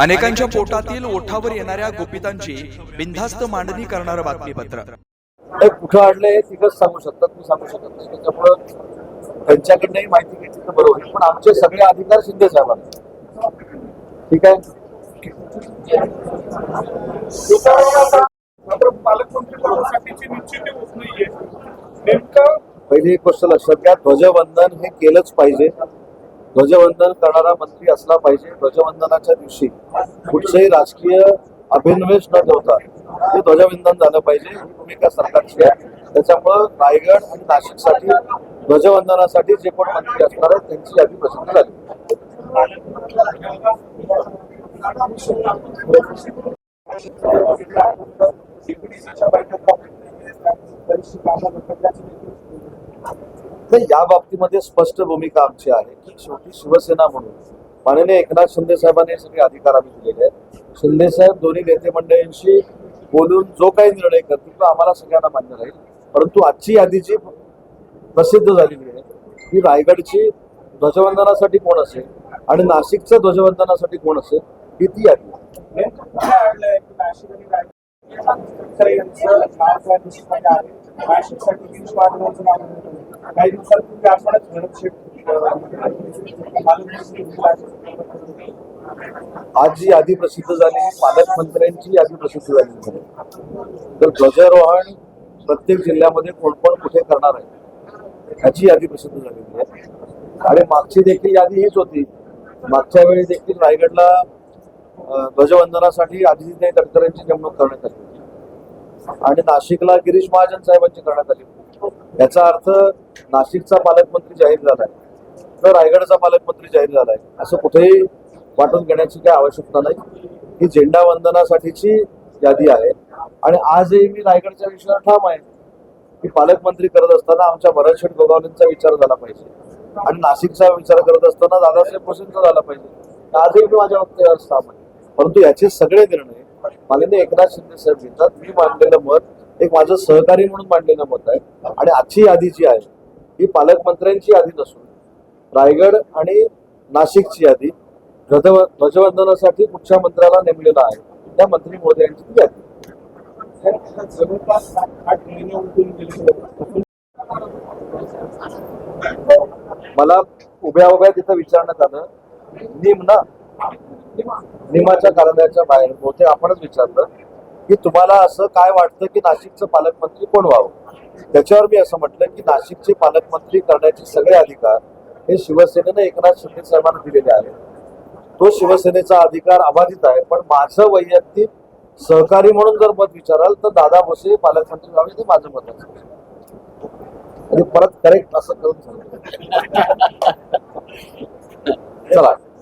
अनेकांच्या पोटातील ओठावर येणाऱ्या गुपितांची बिनधास्त मांडणी करणारं बातमीपत्र. कुठं आणलंय हे तिघच सांगू शकतात मी सांगू शकत नाही. त्याच्यामुळं त्यांच्याकडनंही माहिती घेतली तर बरोबर आहे. पण आमचे सगळे अधिकार शिंदे साहेबांना ठीक आहे? मात्र पालकमंत्री पदासाठीची निश्चिती होत नाहीये. नेमकं पहिली एक गोष्ट लक्षात घ्या ध्वजवंदन हे केलंच पाहिजे. ध्वजवंदन करणारा मंत्री असला पाहिजे. ध्वजवंदनाच्या दिवशी कुठचंही राजकीय अभिनवेश न ठेवता हे ध्वजवंदन झालं पाहिजे. ही भूमिका सरकारची आहे. त्याच्यामुळं रायगड आणि नाशिकसाठी ध्वजवंदनासाठी जे कोण मंत्री असणार आहेत त्यांची यादी प्रसिद्ध झाली. नाही या बाबतीमध्ये स्पष्ट भूमिका आमची आहे की शेवटी शिवसेना म्हणून माननीय एकनाथ शिंदे साहेबांनी हे सगळे अधिकार आम्ही दिलेले आहेत शिंदे साहेब दोन्ही नेते मंडळींशी बोलून जो काही निर्णय करतील तो आम्हाला सगळ्यांना मान्य राहील परंतु आजची यादी जी प्रसिद्ध झालेली आहे ही रायगडची ध्वजवंदनासाठी कोण असेल आणि नाशिकचं ध्वजवंदनासाठी कोण असेल ही ती यादी आहे. काही दिवसांपूर्वी आपणच आज जी यादी प्रसिद्ध झाली पालकमंत्र्यांची यादी प्रसिद्ध झाली तर ध्वजारोहण प्रत्येक जिल्ह्यामध्ये कोण कोण कुठे करणार आहे ह्याची यादी प्रसिद्ध झालेली आहे आणि मागची देखील यादी हीच होती. मागच्या वेळी देखील रायगडला ध्वजवंदनासाठी आदित्य तटकरेंची नेमणूक करण्यात आली आणि नाशिकला गिरीश महाजन साहेबांची करण्यात आली होती. याचा अर्थ नाशिकचा पालकमंत्री जाहीर झालाय तर रायगडचा पालकमंत्री जाहीर झालाय असं कुठेही वाटून घेण्याची काही आवश्यकता नाही. ही झेंडा वंदनासाठीची यादी आहे. आणि आजही मी रायगडच्या विषयावर ठाम आहे की पालकमंत्री करत असताना आमच्या भरतशेठ गोगावलेंचा विचार झाला पाहिजे. आणि नाशिकचा विचार करत असताना दादासाहेब भोसेंचा झाला पाहिजे. आजही मी माझ्या वक्तव्यावर ठाम आहे. परंतु याचे सगळे निर्णय माननीय एकनाथ शिंदे साहेब घेतात. मी मांडलेलं मत एक माझं सहकारी म्हणून मांडलेलं मत आहे. आणि आजची यादी जी आहे ही पालकमंत्र्यांची यादी नसून रायगड आणि नाशिकची यादी ध्वज ध्वजवंदनासाठी कुठच्या मंत्र्याला नेमलेला आहे त्या मंत्री महोदयांची ती यादी. जवळपास आठ महिने उठून गेले मला उभ्या उभ्या तिथं विचारण्यात आलं निम ना निमाच्या कार्यालयाच्या बाहेर बहुतेक आपणच विचारलं की तुम्हाला असं काय वाटतं की नाशिकचं पालकमंत्री कोण व्हावं? त्याच्यावर मी असं म्हटलं की नाशिकचे पालकमंत्री करण्याचे सगळे अधिकार हे शिवसेनेनं एकनाथ शिंदे साहेबांना दिलेले आहेत. तो शिवसेनेचा अधिकार अबाधित आहे पण माझं वैयक्तिक सहकारी म्हणून जर मत विचाराल तर दादा भोसे पालकमंत्री व्हावे ते माझं मत आणि परत करेक्ट असं करून चला.